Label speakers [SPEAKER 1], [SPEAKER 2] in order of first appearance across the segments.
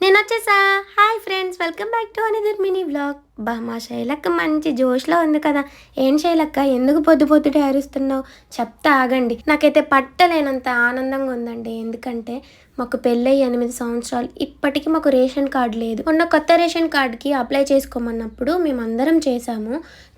[SPEAKER 1] నేను వచ్చేసా. Hi friends welcome back to another mini blog బా మా శైలక్క మంచి జోష్లో ఉంది కదా. ఏం శైలక్క ఎందుకు పొద్దు పొద్దుటే అరుస్తున్నావు చెప్తా ఆగండి. నాకైతే పట్టలేనంత ఆనందంగా ఉందండి. ఎందుకంటే మాకు పెళ్ళయి ఎనిమిది సంవత్సరాలు. ఇప్పటికీ మాకు రేషన్ కార్డు లేదు. మొన్న కొత్త రేషన్ కార్డుకి అప్లై చేసుకోమన్నప్పుడు మేమందరం చేసాము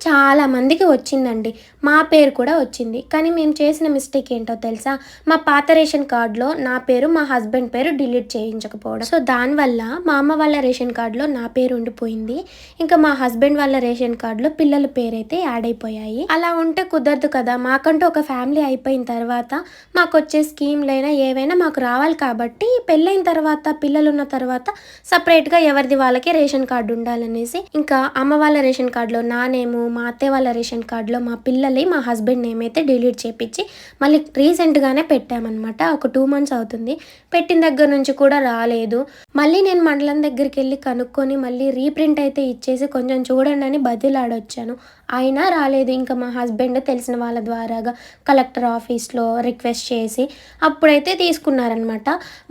[SPEAKER 1] చాలా మందికి వచ్చిందండి. మా పేరు కూడా వచ్చింది. కానీ మేము చేసిన మిస్టేక్ ఏంటో తెలుసా? మా పాత రేషన్ కార్డులో నా పేరు మా హస్బెండ్ పేరు డిలీట్ చేయించకపోవడం. సో దానివల్ల మా అమ్మ వాళ్ళ రేషన్ కార్డులో నా పేరు ఉండిపోయింది. ఇంకా మా మా హస్బెండ్ వాళ్ళ రేషన్ కార్డులో పిల్లల పేరైతే యాడ్ అయిపోయాయి. అలా ఉంటే కుదరదు కదా. మాకంటూ ఒక ఫ్యామిలీ అయిపోయిన తర్వాత మాకు వచ్చే స్కీమ్లైనా ఏవైనా మాకు రావాలి కాబట్టి పెళ్ళైన తర్వాత పిల్లలు ఉన్న తర్వాత సపరేట్గా ఎవరిది వాళ్ళకి రేషన్ కార్డు ఉండాలనేసి ఇంకా అమ్మ వాళ్ళ రేషన్ కార్డులో నా నేము మా అత్తయ్య వాళ్ళ రేషన్ కార్డులో మా పిల్లలే మా హస్బెండ్ నేమ్ అయితే డిలీట్ చేపించి మళ్ళీ రీసెంట్గానే పెట్టామన్నమాట. ఒక టూ మంత్స్ అవుతుంది. పెట్టిన దగ్గర నుంచి కూడా రాలేదు. మళ్ళీ నేను మండలం దగ్గరికి వెళ్ళి కనుక్కొని మళ్ళీ రీప్రింట్ అయితే ఇచ్చేసి కొంచెం చూడండి అని బదిలాడొచ్చాను. అయినా రాలేదు. ఇంకా మా హస్బెండ్ తెలిసిన వాళ్ళ ద్వారాగా కలెక్టర్ ఆఫీస్లో రిక్వెస్ట్ చేసి అప్పుడైతే తీసుకున్నారనమాట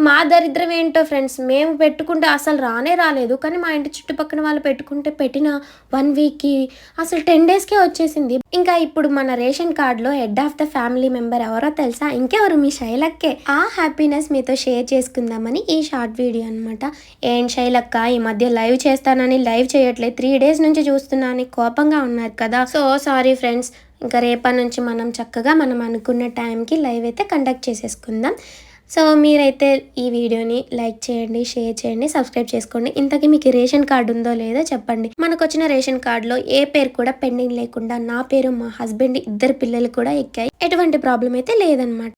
[SPEAKER 1] మా దరిద్రం ఏంటో ఫ్రెండ్స్ మేము పెట్టుకుంటే అసలు రానే రాలేదు. కానీ మా ఇంటి చుట్టుపక్కల వాళ్ళు పెట్టుకుంటే పెట్టిన వన్ వీక్కి అసలు టెన్ డేస్కే వచ్చేసింది. ఇంకా ఇప్పుడు మన రేషన్ కార్డులో head of the family member ఎవరో తెలుసా? ఇంకెవరు? మీ శైలక్కే. ఆ హ్యాపీనెస్ మీతో షేర్ చేసుకుందామని ఈ షార్ట్ వీడియో అనమాట ఏం శైలక్క? ఈ మధ్య లైవ్ చేస్తానని లైవ్ చేయట్లేదు. త్రీ డేస్ నుంచి చూస్తున్నానని కోపంగా ఉన్నారు కదా. So sorry friends. ఇంకా రేపటి నుంచి మనం చక్కగా మనం అనుకున్న టైంకి లైవ్ అయితే కండక్ట్ చేసేసుకుందాం. సో మీరైతే ఈ వీడియోని లైక్ చేయండి షేర్ చేయండి సబ్స్క్రైబ్ చేసుకోండి. ఇంతకీ మీకు రేషన్ కార్డు ఉందో లేదో చెప్పండి. మనకు వచ్చిన రేషన్ కార్డులో ఏ పేరు కూడా పెండింగ్ లేకుండా నా పేరు మా హస్బెండ్ ఇద్దరు పిల్లలు కూడా ఎక్కాయి. ఎటువంటి ప్రాబ్లం అయితే లేదనమాట